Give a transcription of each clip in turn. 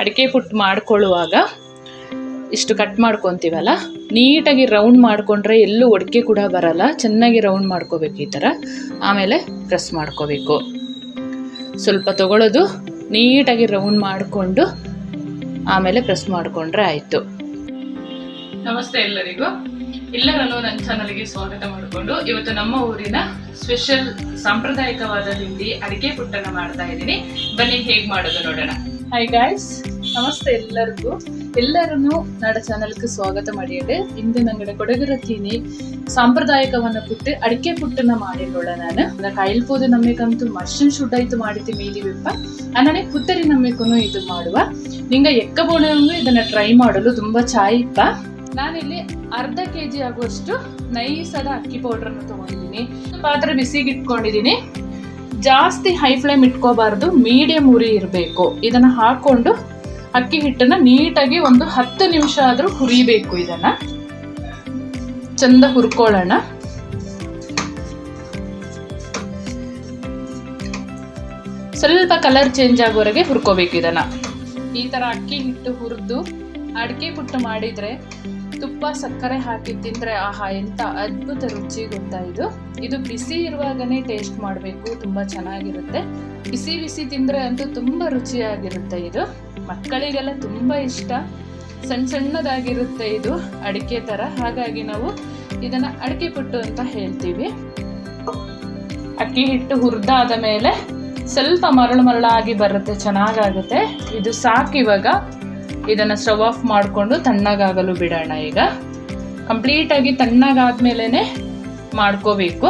ಅಡಿಕೆ ಪುಟ್ಟು ಮಾಡ್ಕೊಳ್ಳುವಾಗ ಇಷ್ಟು ಕಟ್ ಮಾಡ್ಕೊತೀವಲ್ಲ? ನೀಟಾಗಿ ರೌಂಡ್ ಮಾಡಿಕೊಂಡ್ರೆ ಎಲ್ಲೂ ಒಡಕೆ ಕೂಡ ಬರಲ್ಲ. ಚೆನ್ನಾಗಿ ರೌಂಡ್ ಮಾಡ್ಕೋಬೇಕು ಈ ಥರ ಆಮೇಲೆ ಪ್ರೆಸ್ ಮಾಡ್ಕೋಬೇಕು. ಸ್ವಲ್ಪ ತಗೊಳ್ಳೋದು ನೀಟಾಗಿ ರೌಂಡ್ ಮಾಡಿಕೊಂಡು ಆಮೇಲೆ ಪ್ರೆಸ್ ಮಾಡಿಕೊಂಡ್ರೆ ಆಯಿತು. ನಮಸ್ತೆ ಎಲ್ಲರಿಗೂ. ಎಲ್ಲರನ್ನು ನನ್ನ ಚಾನಲ್ಗೆ ಸ್ವಾಗತ ಮಾಡಿಕೊಂಡು ಇವತ್ತು ನಮ್ಮ ಊರಿನ ಸ್ಪೆಷಲ್ ಸಾಂಪ್ರದಾಯಿಕವಾದ ತಿಂಡಿ ಅಡಿಕೆ ಪುಟ್ಟನ ಮಾಡ್ತಾ ಇದ್ದೀನಿ. ಬನ್ನಿ ಹೇಗೆ ಮಾಡೋದು ನೋಡೋಣ. ಹೈ ಗಾಯ್ಸ್ ನಮಸ್ತೆ ಎಲ್ಲರಿಗೂ. ಎಲ್ಲರನ್ನು ನಡ ಚಾನಲ್ಗೆ ಸ್ವಾಗತ ಮಾಡಿಯಡೆ ಇಂದು ನಂಗಡೆ ಕೊಡಗರ ತೀನಿ ಸಾಂಪ್ರದಾಯಿಕವನ್ನ ಪುಟ್ಟು ಅಡಿಕೆ ಪುಟ್ಟನ್ನ ಮಾಡಿರೋಳ ನಾನು. ಅಂದ್ರೆ ಕೈಲ್ಪೋದು ನಮ್ಮಕ್ಕಂತೂ ಮಷನ್ ಶೂಟ್ ಆಯ್ತು ಮಾಡಿತಿ ಮೇಲಿ ವಿಪ್ಪ. ಅನ್ನೇ ಪುತ್ತರಿ ನಮ್ಮಕ್ಕೂ ಇದು ಮಾಡುವ. ನಿಂಗ ಎಕ್ಕ ಬೋಣಂಗೂ ಇದನ್ನ ಟ್ರೈ ಮಾಡಲು ತುಂಬಾ ಚಾಯಿಪ್ಪ ನಾನಿಲ್ಲಿ ಅರ್ಧ ಕೆ ಜಿ ಆಗುವಷ್ಟು ನೈಸಾದ ಅಕ್ಕಿ ಪೌಡ್ರನ್ನು ತಗೊಂಡಿದ್ದೀನಿ. ಪಾತ್ರೆ ಬಿಸಿಗೆ ಇಟ್ಕೊಂಡಿದ್ದೀನಿ. ಜಾಸ್ತಿ ಹೈ ಫ್ಲೇಮ್ ಇಟ್ಕೋಬಾರ್ದು ಮೀಡಿಯಂ ಉರಿ ಇರಬೇಕು. ಇದನ್ನ ಹಾಕೊಂಡು ಅಕ್ಕಿ ಹಿಟ್ಟನ್ನ ನೀಟಾಗಿ ಒಂದು ಹತ್ತು ನಿಮಿಷ ಆದ್ರೂ ಹುರಿಬೇಕು ಇದನ್ನ. ಚಂದ ಹುರ್ಕೊಳ್ಳೋಣ. ಸ್ವಲ್ಪ ಕಲರ್ ಚೇಂಜ್ ಆಗೋವರೆಗೆ ಹುರ್ಕೋಬೇಕು ಇದನ್ನ. ಈ ತರ ಅಕ್ಕಿ ಹಿಟ್ಟು ಹುರಿದು ಅಡಿಕೆ ಪುಟ್ಟು ಮಾಡಿದ್ರೆ ತುಪ್ಪ ಸಕ್ಕರೆ ಹಾಕಿ ತಿಂದ್ರೆ ಆಹಾ ಎಂತ ಅದ್ಭುತ ರುಚಿ ಗೊತ್ತಾ ಇದು. ಇದು ಬಿಸಿ ಇರುವಾಗನೇ ಟೇಸ್ಟ್ ಮಾಡಬೇಕು, ತುಂಬಾ ಚೆನ್ನಾಗಿರುತ್ತೆ. ಬಿಸಿ ಬಿಸಿ ತಿಂದ್ರೆ ಅಂತೂ ತುಂಬಾ ರುಚಿಯಾಗಿರುತ್ತೆ ಇದು. ಮಕ್ಕಳಿಗೆಲ್ಲ ತುಂಬಾ ಇಷ್ಟ. ಸಣ್ಣ ಸಣ್ಣದಾಗಿರುತ್ತೆ ಇದು ಅಡಿಕೆ ತರ. ಹಾಗಾಗಿ ನಾವು ಇದನ್ನ ಅಡಿಕೆ ಪುಟ್ಟು ಅಂತ ಹೇಳ್ತೀವಿ. ಅಕ್ಕಿ ಹಿಟ್ಟು ಹುರಿದಾದ ಮೇಲೆ ಸ್ವಲ್ಪ ಮರಳು ಮರಳಾಗಿ ಬರುತ್ತೆ, ಚೆನ್ನಾಗಾಗುತ್ತೆ. ಇದು ಸಾಕಿವಾಗ ಇದನ್ನು ಸ್ಟವ್ ಆಫ್ ಮಾಡಿಕೊಂಡು ತಣ್ಣಗಾಗಲು ಬಿಡೋಣ ಈಗ. ಕಂಪ್ಲೀಟ್ ಆಗಿ ತಣ್ಣಗಾದ್ಮೇಲೆ ಮಾಡ್ಕೋಬೇಕು.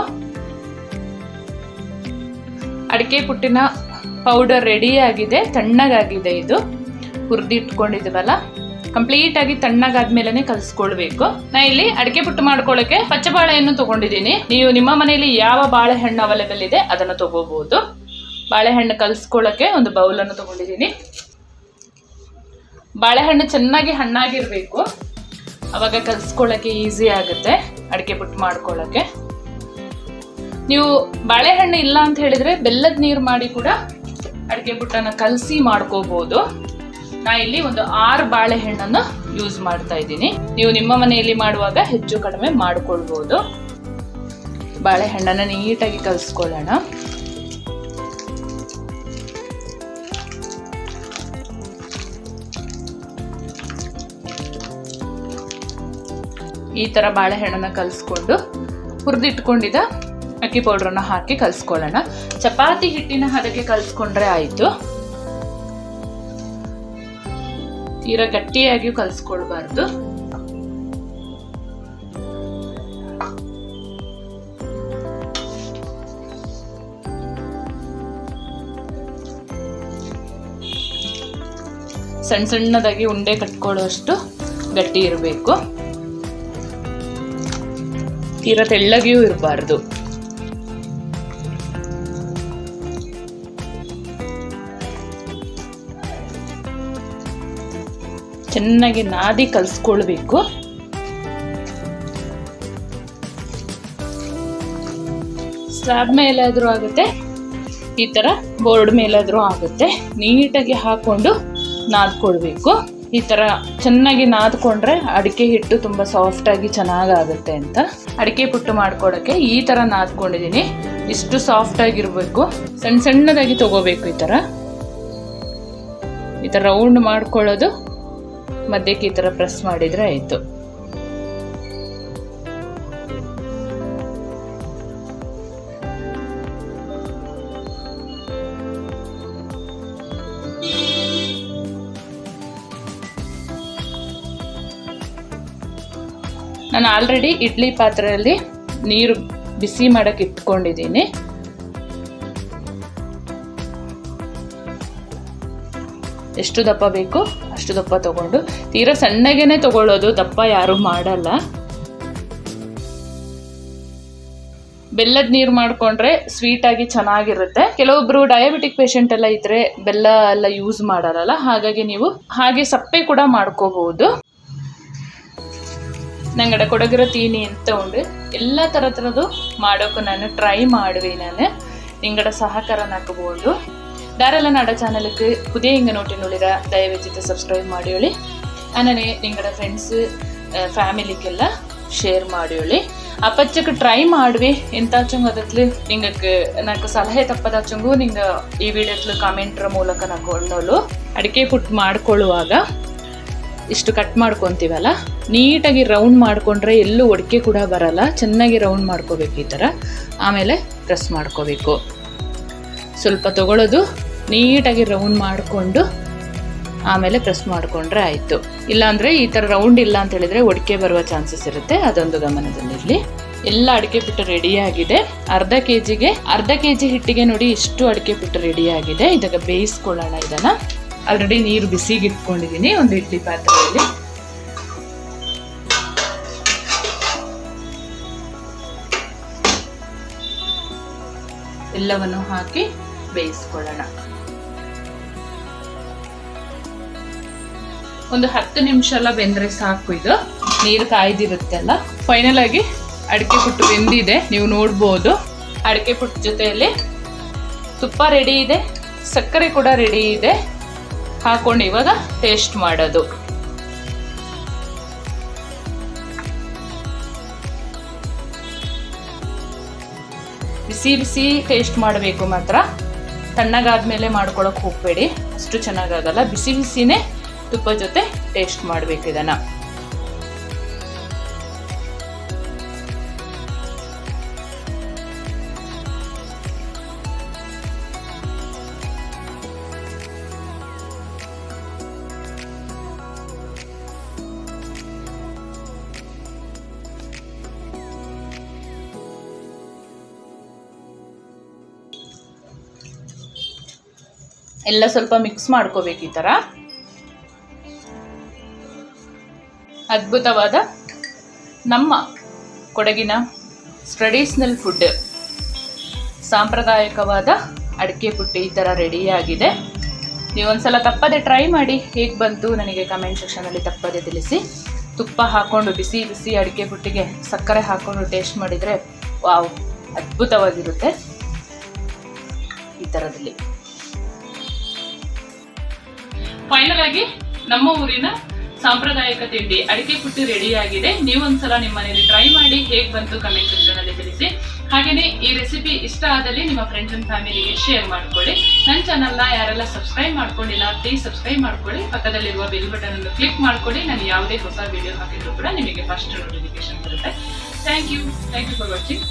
ಅಡಿಕೆ ಪುಟ್ಟಿನ ಪೌಡರ್ ರೆಡಿ ಆಗಿದೆ, ತಣ್ಣಗಾಗಿದೆ ಇದು. ಹುರಿದಿಟ್ಕೊಂಡಿದ್ದೀವಲ್ಲ ಕಂಪ್ಲೀಟ್ ಆಗಿ ತಣ್ಣಗಾದ್ಮೇಲೆ ಕಲಿಸ್ಕೊಳ್ಬೇಕು. ನಾ ಇಲ್ಲಿ ಅಡಿಕೆ ಪುಟ್ಟು ಮಾಡ್ಕೊಳ್ಳೋಕೆ ಪಚ್ಚೆ ಬಾಳೆಹಣ್ಣು ತಗೊಂಡಿದ್ದೀನಿ. ನೀವು ನಿಮ್ಮ ಮನೆಯಲ್ಲಿ ಯಾವ ಬಾಳೆಹಣ್ಣು ಅವೈಲೇಬಲ್ ಇದೆ ಅದನ್ನು ತಗೋಬಹುದು ಬಾಳೆಹಣ್ಣು ಕಲ್ಸ್ಕೊಳ್ಳೋಕೆ ಒಂದು ಬೌಲನ್ನು ತಗೊಂಡಿದ್ದೀನಿ. ಬಾಳೆಹಣ್ಣು ಚೆನ್ನಾಗಿ ಹಣ್ಣಾಗಿರ್ಬೇಕು. ಅವಾಗ ಕಲ್ಸ್ಕೊಳ್ಳೋಕೆ ಈಸಿ ಆಗುತ್ತೆ ಅಡಿಕೆ ಪುಟ್ಟು ಮಾಡ್ಕೊಳ್ಳೋಕೆ ನೀವು ಬಾಳೆಹಣ್ಣು ಇಲ್ಲ ಅಂತ ಹೇಳಿದ್ರೆ ಬೆಲ್ಲದ ನೀರು ಮಾಡಿ ಕೂಡ ಅಡಿಕೆ ಪುಟ್ಟನ್ನು ಕಲಸಿ ಮಾಡ್ಕೋಬಹುದು ನಾ ಇಲ್ಲಿ ಒಂದು ಆರು ಬಾಳೆಹಣ್ಣನ್ನು ಯೂಸ್ ಮಾಡ್ತಾ ಇದ್ದೀನಿ. ನೀವು ನಿಮ್ಮ ಮನೆಯಲ್ಲಿ ಮಾಡುವಾಗ ಹೆಚ್ಚು ಕಡಿಮೆ ಮಾಡಿಕೊಳ್ಬೋದು. ಬಾಳೆಹಣ್ಣನ್ನ ನೀಟಾಗಿ ಕಲಿಸ್ಕೊಳ್ಳೋಣ. ಈ ತರ ಬಾಳೆಹಣ್ಣನ್ನ ಕಲಿಸ್ಕೊಂಡು ಹುರಿದಿಟ್ಕೊಂಡಿದ್ದ ಅಕ್ಕಿ ಪೌಡ್ರನ್ನ ಹಾಕಿ ಕಲಿಸ್ಕೊಳ್ಳೋಣ. ಚಪಾತಿ ಹಿಟ್ಟಿನ ಹದಕ್ಕೆ ಕಲಿಸ್ಕೊಂಡ್ರೆ ಆಯಿತು. ತೀರಾ ಗಟ್ಟಿಯಾಗಿಯೂ ಕಲಿಸ್ಕೊಳ್ಬಾರ್ದು. ಸಣ್ಣ ಸಣ್ಣದಾಗಿ ಉಂಡೆ ಕಟ್ಕೊಳ್ಳೋಷ್ಟು ಗಟ್ಟಿ ಇರಬೇಕು. ತೀರಾ ತೆಳ್ಳಗಿಯೂ ಇರಬಾರ್ದು. ಚೆನ್ನಾಗಿ ನಾದಿ ಕಲಿಸ್ಕೊಳ್ಬೇಕು. ಸ್ಲಾಬ್ ಮೇಲಾದರೂ ಆಗುತ್ತೆ, ಈ ಥರ ಬೋರ್ಡ್ ಮೇಲಾದರೂ ಆಗುತ್ತೆ. ನೀಟಾಗಿ ಹಾಕ್ಕೊಂಡು ನಾದ್ಕೊಳ್ಬೇಕು. ಈ ಥರ ಚೆನ್ನಾಗಿ ನಾದ್ಕೊಂಡ್ರೆ ಅಡಿಕೆ ಹಿಟ್ಟು ತುಂಬ ಸಾಫ್ಟಾಗಿ ಚೆನ್ನಾಗಾಗುತ್ತೆ ಅಂತ. ಅಡಿಕೆ ಪುಟ್ಟು ಮಾಡ್ಕೊಡೋಕ್ಕೆ ಈ ಥರ ನಾದ್ಕೊಂಡಿದ್ದೀನಿ. ಇಷ್ಟು ಸಾಫ್ಟಾಗಿರಬೇಕು ಸಣ್ಣ ಸಣ್ಣದಾಗಿ ತಗೋಬೇಕು ಈ ಥರ ಈ ಥರ ರೌಂಡ್ ಮಾಡ್ಕೊಳ್ಳೋದು. ಮಧ್ಯಕ್ಕೆ ಈ ತರ ಪ್ರೆಸ್ ಮಾಡಿದ್ರೆ ಆಯ್ತು. ನಾನು ಆಲ್ರೆಡಿ ಇಡ್ಲಿ ಪಾತ್ರೆಯಲ್ಲಿ ನೀರು ಬಿಸಿ ಮಾಡಕ್ಕೆ ಇಟ್ಕೊಂಡಿದ್ದೀನಿ. ಎಷ್ಟು ದಪ್ಪ ಬೇಕು ಅಷ್ಟು ದಪ್ಪ ತಗೊಂಡು. ತೀರಾ ಸಣ್ಣಗೇನೆ ತಗೊಳ್ಳೋದು, ದಪ್ಪ ಯಾರು ಮಾಡಲ್ಲ. ಬೆಲ್ಲದ ನೀರು ಮಾಡಿಕೊಂಡ್ರೆ ಸ್ವೀಟ್ ಆಗಿ ಚೆನ್ನಾಗಿರುತ್ತೆ. ಕೆಲವೊಬ್ರು ಡಯಾಬಿಟಿಕ್ ಪೇಷಂಟ್ ಎಲ್ಲ ಇದ್ರೆ ಬೆಲ್ಲ ಎಲ್ಲ ಯೂಸ್ ಮಾಡಲ್ಲ. ಹಾಗಾಗಿ ನೀವು ಹಾಗೆ ಸಪ್ಪೆ ಕೂಡ ಮಾಡ್ಕೋಬಹುದು. ನಂಗಡೆ ಕೊಡಗಿರೋ ತೀನಿ ಅಂತ ಉಂಡು. ಎಲ್ಲ ಥರ ಥರದ್ದು ಮಾಡೋಕೆ ನಾನು ಟ್ರೈ ಮಾಡುವೆ ನಾನು. ನಿಂಗಡ ಸಹಕಾರ ನಾಕಬಹುದು ധാരാളം ಪುದೇ ಹಿಂಗೆ പുതിയ ഇങ്ങനോട്ടിനുള്ളിൽ ദയവെച്ചിട്ട് ಸಬ್ಸ್ಕ್ರೈಬ್ ಮಾಡಿಯೋಳಿ അങ്ങനെ ನಿಂಗಡ ಫ್ರೆಂಡ್ಸ್ ಫ್ಯಾಮಿಲಿಗೆಲ್ಲ ಶೇರ್ ಮಾಡಿಯೋಳಿ ಅಪ್ಪಚ್ಚಕ್ಕ ಟ್ರೈ ಮಾಡ್ವಿ. ಎಂತಾಚಂಗು ಅದತ್ಲು ನಿಂಗಕ್ಕೆ ನಾಲ್ಕು ಸಲಹೆ ತಪ್ಪದಾಚಂಗು ನಿಂಗೆ ಈ ವಿಡಿಯೋತ್ಲು ಕಾಮೆಂಟ್ರ ಮೂಲಕ ನಾವು ಕೊಂಡೋಲು. ಅಡಿಕೆ ಫುಟ್ ಮಾಡ್ಕೊಳ್ಳುವಾಗ ಇಷ್ಟು ಕಟ್ ಮಾಡ್ಕೊತೀವಲ್ಲ? ನೀಟಾಗಿ ರೌಂಡ್ ಮಾಡ್ಕೊಂಡ್ರೆ ಎಲ್ಲೂ ಒಡಕೆ ಕೂಡ ಬರಲ್ಲ. ಚೆನ್ನಾಗಿ ರೌಂಡ್ ಮಾಡ್ಕೋಬೇಕು ಈ ಥರ ಆಮೇಲೆ ಪ್ರೆಸ್ ಮಾಡ್ಕೋಬೇಕು. ಸ್ವಲ್ಪ ತಗೊಳ್ಳೋದು ನೀಟಾಗಿ ರೌಂಡ್ ಮಾಡಿಕೊಂಡು ಆಮೇಲೆ ಪ್ರೆಸ್ ಮಾಡಿಕೊಂಡ್ರೆ ಆಯಿತು. ಇಲ್ಲಾಂದರೆ ಈ ಥರ ರೌಂಡ್ ಇಲ್ಲ ಅಂತ ಹೇಳಿದರೆ ಒಡಿಕೆ ಬರುವ ಚಾನ್ಸಸ್ ಇರುತ್ತೆ. ಅದೊಂದು ಗಮನದಲ್ಲಿರಲಿ ಎಲ್ಲ ಅಡಿಕೆ ಪಿಟ್ಟು ರೆಡಿಯಾಗಿದೆ ಅರ್ಧ ಕೆ ಜಿಗೆ ಅರ್ಧ ಕೆ ಜಿ ಹಿಟ್ಟಿಗೆ ನೋಡಿ ಇಷ್ಟು ಅಡಿಕೆ ಪಿಟ್ಟು ರೆಡಿಯಾಗಿದೆ ಇದಾಗ ಬೇಯಿಸ್ಕೊಳ್ಳೋಣ ಇದನ್ನು. ಆಲ್ರೆಡಿ ನೀರು ಬಿಸಿಗೆ ಇಟ್ಕೊಂಡಿದ್ದೀನಿ ಒಂದು ಇಡ್ಲಿ ಪಾತ್ರೆಯಲ್ಲಿ. ಎಲ್ಲವನ್ನು ಹಾಕಿ ಬೇಯಿಸ್ಕೊಳ್ಳೋಣ. ಒಂದು ಹತ್ತು ನಿಮಿಷ ಎಲ್ಲ ಬೆಂದ್ರೆ ಸಾಕು ಇದು. ನೀರು ಕಾಯ್ದಿರುತ್ತಲ್ಲ. ಫೈನಲ್ ಆಗಿ ಅಡಿಕೆ ಪುಟ್ಟು ಬೆಂದಿದೆ, ನೀವು ನೋಡ್ಬೋದು. ಅಡಿಕೆ ಪುಟ್ಟು ಜೊತೆಯಲ್ಲಿ ತುಪ್ಪ ರೆಡಿ ಇದೆ, ಸಕ್ಕರೆ ಕೂಡ ರೆಡಿ ಇದೆ. ಹಾಕೊಂಡು ಇವಾಗ ಟೇಸ್ಟ್ ಮಾಡೋದು. ಬಿಸಿ ಬಿಸಿ ಟೇಸ್ಟ್ ಮಾಡಬೇಕು ಮಾತ್ರ. ತಣ್ಣಗಾದ್ಮೇಲೆ ಮಾಡ್ಕೊಳಕ್ ಹೋಗಬೇಡಿ. ಅಷ್ಟು ಚೆನ್ನಾಗಾಗಲ್ಲ. ಬಿಸಿ ಬಿಸಿನೇ ತುಪ್ಪ ಜೊತೆ ಟೇಸ್ಟ್ ಮಾಡಬೇಕು ಇದನ್ನ. ಎಲ್ಲ ಸ್ವಲ್ಪ ಮಿಕ್ಸ್ ಮಾಡ್ಕೋಬೇಕು ಈ ಥರ ಅದ್ಭುತವಾದ ನಮ್ಮ ಕೊಡಗಿನ ಟ್ರೆಡಿಷ್ನಲ್ ಫುಡ್. ಸಾಂಪ್ರದಾಯಿಕವಾದ ಅಡಿಕೆ ಪುಟ್ಟಿ ಈ ಥರ ರೆಡಿಯಾಗಿದೆ. ನೀವೊಂದ್ಸಲ ತಪ್ಪದೆ ಟ್ರೈ ಮಾಡಿ ಹೇಗೆ ಬಂತು ನನಗೆ ಕಮೆಂಟ್ ಸೆಕ್ಷನಲ್ಲಿ ತಪ್ಪದೆ ತಿಳಿಸಿ. ತುಪ್ಪ ಹಾಕ್ಕೊಂಡು ಬಿಸಿ ಬಿಸಿ ಅಡಿಕೆ ಪುಟ್ಟಿಗೆ ಸಕ್ಕರೆ ಹಾಕ್ಕೊಂಡು ಟೇಸ್ಟ್ ಮಾಡಿದರೆ ವಾವ್, ಅದ್ಭುತವಾಗಿರುತ್ತೆ. ಈ ಥರದಲ್ಲಿ ಫೈನಲ್ ಆಗಿ ನಮ್ಮ ಊರಿನ ಸಾಂಪ್ರದಾಯಿಕ ತಿಂಡಿ, ಅಡಿಕೆ ಪುಟ್ಟಿ ರೆಡಿ ಆಗಿದೆ ನೀವೊಂದ್ಸಲ ನಿಮ್ಮ ಮನೆಯಲ್ಲಿ ಟ್ರೈ ಮಾಡಿ ಹೇಗೆ ಬಂತು ಕಮೆಂಟ್ ಸೆಕ್ಷನ್ ತಿಳಿಸಿ. ಹಾಗೆಯೇ ಈ ರೆಸಿಪಿ ಇಷ್ಟ ಆದಲ್ಲಿ ನಿಮ್ಮ ಫ್ರೆಂಡ್ಸ್ ಅಂಡ್ ಫ್ಯಾಮಿಲಿಗೆ ಶೇರ್ ಮಾಡ್ಕೊಳ್ಳಿ. ನನ್ನ ಚಾನಲ್ನ ಯಾರೆಲ್ಲ ಸಬ್ಸ್ಕ್ರೈಬ್ ಮಾಡ್ಕೊಂಡಿಲ್ಲ ಪ್ಲೀಸ್ ಸಬ್ಸ್ಕ್ರೈಬ್ ಮಾಡ್ಕೊಳ್ಳಿ. ಪಕ್ಕದಲ್ಲಿರುವ ಬೆಲ್ ಬಟನ್ ಅನ್ನು ಕ್ಲಿಕ್ ಮಾಡ್ಕೊಳ್ಳಿ. ನಾನು ಯಾವುದೇ ಹೊಸ ವಿಡಿಯೋ ಹಾಕಿದ್ರು ಕೂಡ ನಿಮಗೆ ಫಸ್ಟ್ ನೋಟಿಫಿಕೇಶನ್ ಬರುತ್ತೆ. Thank you thank you for watching